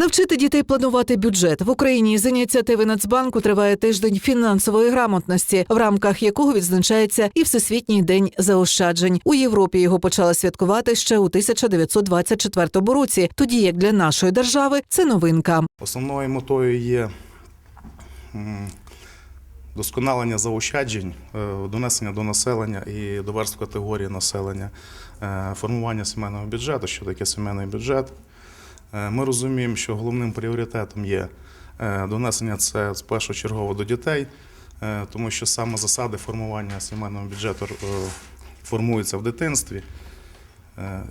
Навчити дітей планувати бюджет в Україні з ініціативи Нацбанку триває тиждень фінансової грамотності, в рамках якого відзначається і Всесвітній день заощаджень. У Європі його почали святкувати ще у 1924 році, тоді як для нашої держави це новинка. Основною метою є досконалення заощаджень, е, донесення до населення і до верств категорії населення, е, формування сімейного бюджету, що таке сімейний бюджет. Е, Ми розуміємо, що головним пріоритетом є е, донесення це першочергово до дітей, е, тому що саме засади формування сімейного бюджету формуються в дитинстві.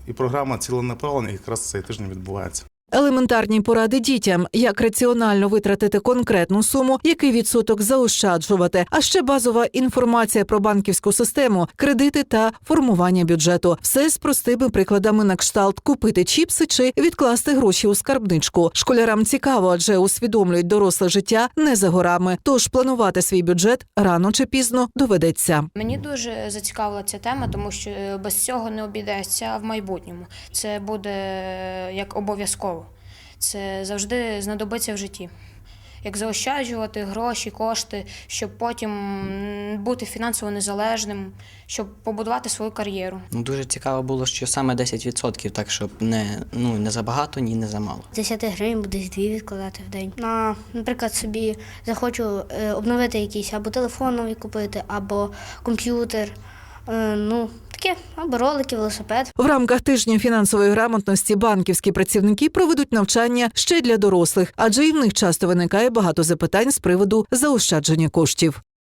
І програма ціленаправлення якраз цей тиждень відбувається. Елементарні поради дітям, як раціонально витратити конкретну суму, який відсоток заощаджувати, а ще базова інформація про банківську систему, кредити та формування бюджету. Все з простими прикладами на кшталт купити чіпси чи відкласти гроші у скарбничку. Школярам цікаво, адже усвідомлюють доросле життя не за горами. Тож планувати свій бюджет рано чи пізно доведеться. Мені дуже зацікавила ця тема, тому що е, без цього не обійдеться в майбутньому. Це буде е, як обов'язково. Це завжди знадобиться в житті. Як заощаджувати гроші, кошти, щоб потім бути фінансово незалежним, щоб побудувати свою кар'єру. Ну, дуже цікаво було, що саме 10%, так щоб не, ну, не забагато, ні не замало. 10 гривень десь дві відкладати в день. На, наприклад, собі захочу е, обновити якийсь або телефон новий купити, або комп'ютер. Е, ну, таке, або ролики, велосипед. В рамках тижня фінансової грамотності банківські працівники проведуть навчання ще для дорослих, адже і в них часто виникає багато запитань з приводу заощадження коштів.